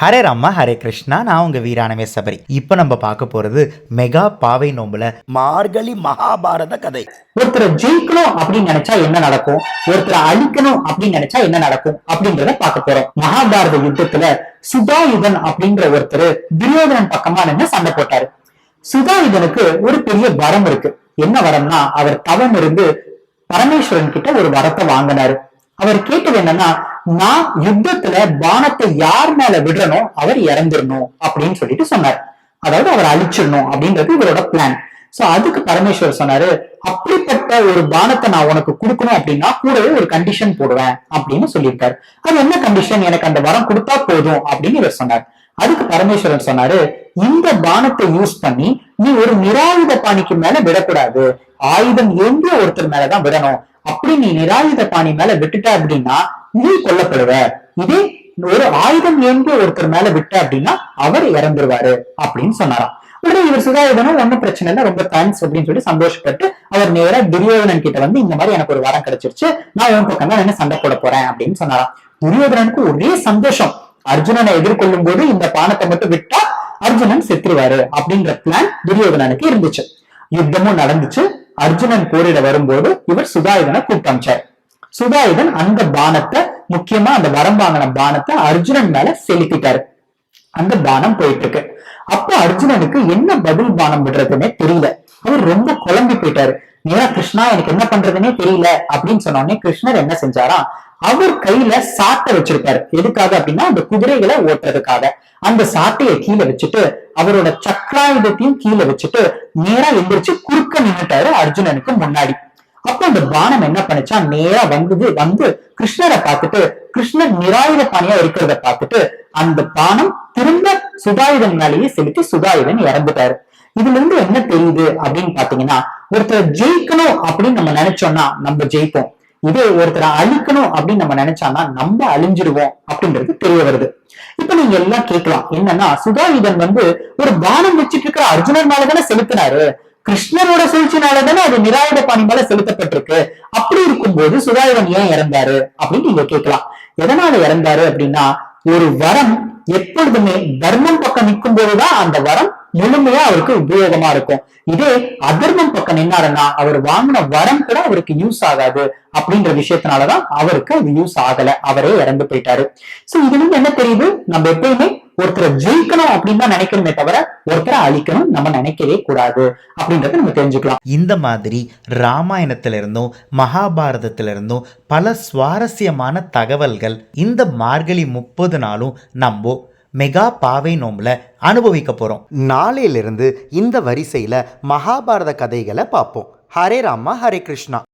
ஹரே ராமா ஹரே கிருஷ்ணா நான் உங்க வீரானவே சபரி. இப்போ நம்ம பார்க்க போறது மெகா பாவை நோம்புல மார்கழி மகாபாரத கதை. ஒருத்தரை ஜெயிக்கணும் அப்படின்னு நினைச்சா என்ன நடக்கும்? ஒருத்தரை அழிக்கணும் அப்படின்னு நினைச்சா என்ன நடக்கும்? அப்படின்றத பார்க்க போறோம். மகாபாரத யுத்தத்துல சுதாயுதன் அப்படின்ற ஒருத்தர் துரியோதனன் பக்கமா நின்று சண்டை போட்டாரு. சுதாயுதனுக்கு ஒரு பெரிய வரம் இருக்கு. என்ன வரம்னா அவர் தவம் இருந்து பரமேஸ்வரன் கிட்ட ஒரு வரத்தை வாங்கினாரு. அவர் கேட்டது என்னன்னா நான் யுத்தத்துல பானத்தை யார் மேல விடுறனோ அவர் இறந்துடணும் அப்படின்னு சொல்லிட்டு சொன்னார். அதாவது அவர் அழிச்சிடணும் அப்படின்றது இவரோட பிளான் சோ அதுக்கு பரமேஸ்வர் சொன்னாரு அப்படிப்பட்ட ஒரு பானத்தை நான் உனக்கு கொடுக்கணும் அப்படின்னா கூடவே ஒரு கண்டிஷன் போடுவேன் அப்படின்னு சொல்லியிருக்காரு. அது என்ன கண்டிஷன் எனக்கு அந்த வரம் கொடுத்தா போதும் அப்படின்னு இவர் சொன்னார். அதுக்கு பரமேஸ்வரன் சொன்னாரு இந்த பானத்தை யூஸ் பண்ணி நீ ஒரு நிராயுத பாணிக்கு மேல விடக்கூடாது. ஆயுதம் ஏந்திய ஒருத்தர் மேலதான் விடணும். அப்படி நீ நிராயுத பாணி மேல விட்டுட்ட அப்படின்னா நீ கொல்லப்படுவ. இதே ஒரு ஆயுதம் ஏந்திய ஒருத்தர் மேல விட்ட அப்படின்னா அவர் இறந்துருவாரு அப்படின்னு சொன்னாராம். உடனே இவர் சுதாயுதனும் ஒண்ணும் பிரச்சனை இல்லை ரொம்ப தேங்க்ஸ் அப்படின்னு சொல்லி சந்தோஷப்பட்டு அவர் நேரா துரியோதனன் கிட்ட வந்து இந்த மாதிரி எனக்கு ஒரு வரம் கிடைச்சிருச்சு நான் உன் பக்கம் தான் என்ன சண்டை போட போறேன்? அப்படின்னு சொன்னாராம். துரியோதனனுக்கு ஒரே சந்தோஷம். அர்ஜுனனை எதிர்கொள்ளும் போது இந்த பானத்தை மட்டும் விட்டா அர்ஜுனன் செத்துருவாரு அப்படின்ற பிளான் துரியோதனனுக்கு இருந்துச்சு. யுத்தமும் நடந்துச்சு. அர்ஜுனன் போரிட வரும்போது இவர் சுதாயுதனை கூப்பிட்டு அமிச்சார் சுதாயுதன் அந்த பானத்தை முக்கியமா அந்த வரம் வாங்கின பானத்தை அர்ஜுனன் மேல செலுத்திட்டாரு. அந்த பானம் போயிட்டு இருக்கு அப்ப அர்ஜுனனுக்கு என்ன பதில் பானம் விடுறதுன்னே தெரியல. அவர் ரொம்ப குழம்பி போயிட்டாரு. ஏன்னா கிருஷ்ணா எனக்கு என்ன பண்றதுன்னே தெரியல அப்படின்னு சொன்ன உடனே கிருஷ்ணர் என்ன செஞ்சாராம் அவர் கையில சாட்டை வச்சிருப்பாரு. எதுக்காக அப்படின்னா அந்த குதிரைகளை ஓட்டுறதுக்காக. அந்த சாட்டையை கீழே வச்சுட்டு அவரோட சக்கராயுதத்தையும் கீழே வச்சுட்டு நேரா எந்திரிச்சு குறுக்க நின்னுட்டாரு அர்ஜுனனுக்கு முன்னாடி. அப்ப அந்த பானம் என்ன பண்ணுச்சா நேரா வந்தது வந்து கிருஷ்ணரை பார்த்துட்டு கிருஷ்ணர் நிராயுத பாணியா இருக்கிறத பார்த்துட்டு அந்த பானம் திரும்ப சுதாயுதன் மேலேயே செலுத்தி சுதாயுதன் இறந்துட்டாரு. இதுல இருந்து என்ன தெரியுது அப்படின்னு பாத்தீங்கன்னா ஒருத்தர் ஜெயிக்கணும் அப்படின்னு நம்ம நினைச்சோம்னா நம்ம ஜெயிப்போம். இதே ஒருத்தரை அழிக்கணும் அப்படின்னு நம்ம நினைச்சோம்னா நம்ம அழிஞ்சிருவோம் அப்படின்றது தெரிய வருது. இப்ப நீங்க எல்லாம் கேட்கலாம் என்னன்னா சுதாயுதன் வந்து ஒரு பானம் வச்சிட்டு இருக்கிற அர்ஜுனர் மேலதானே செலுத்தினாரு? கிருஷ்ணரோட சூழ்ச்சினாலதானே அது நிராயுத பாணி மேல செலுத்தப்பட்டிருக்கு. அப்படி இருக்கும்போது சுதாயுதன் ஏன் இறந்தாரு அப்படின்னு நீங்க கேட்கலாம். எதனால இறந்தாரு அப்படின்னா ஒரு வரம் எப்பொழுதுமே தர்மம் பக்கம் நிற்கும் போதுதான் அந்த வரம் முழுமையா அவருக்கு உபயோகமா இருக்கும். இதே அதர்மம் பக்கம் நின்னாருன்னா அவர் வாங்கின வரம் கூட அவருக்கு யூஸ் ஆகாது அப்படின்ற விஷயத்தினாலதான் அவருக்கு அது யூஸ் ஆகல. அவரே இறந்து போயிட்டாரு. சோ இதுல இருந்து என்ன தெரியுது? நம்ம எப்பயுமே ஒருத்தரை ஜெயிக்கணும் அப்படின்னு தான் நினைக்கணுமே தவிர ஒருத்தரை அழிக்கணும் நம்ம நினைக்கவே கூடாது அப்படின்றத நம்ம தெரிஞ்சுக்கலாம். இந்த மாதிரி ராமாயணத்திலிருந்தும் மகாபாரதத்திலிருந்தும் பல சுவாரஸ்யமான தகவல்கள் இந்த மார்கழி முப்பது நாளும் நம்ம மெகா பாவை நோம்பில் அனுபவிக்க போகிறோம் நாளையிலிருந்து இந்த வரிசையில் மகாபாரத கதைகளை பார்ப்போம். ஹரே ராமா ஹரே கிருஷ்ணா.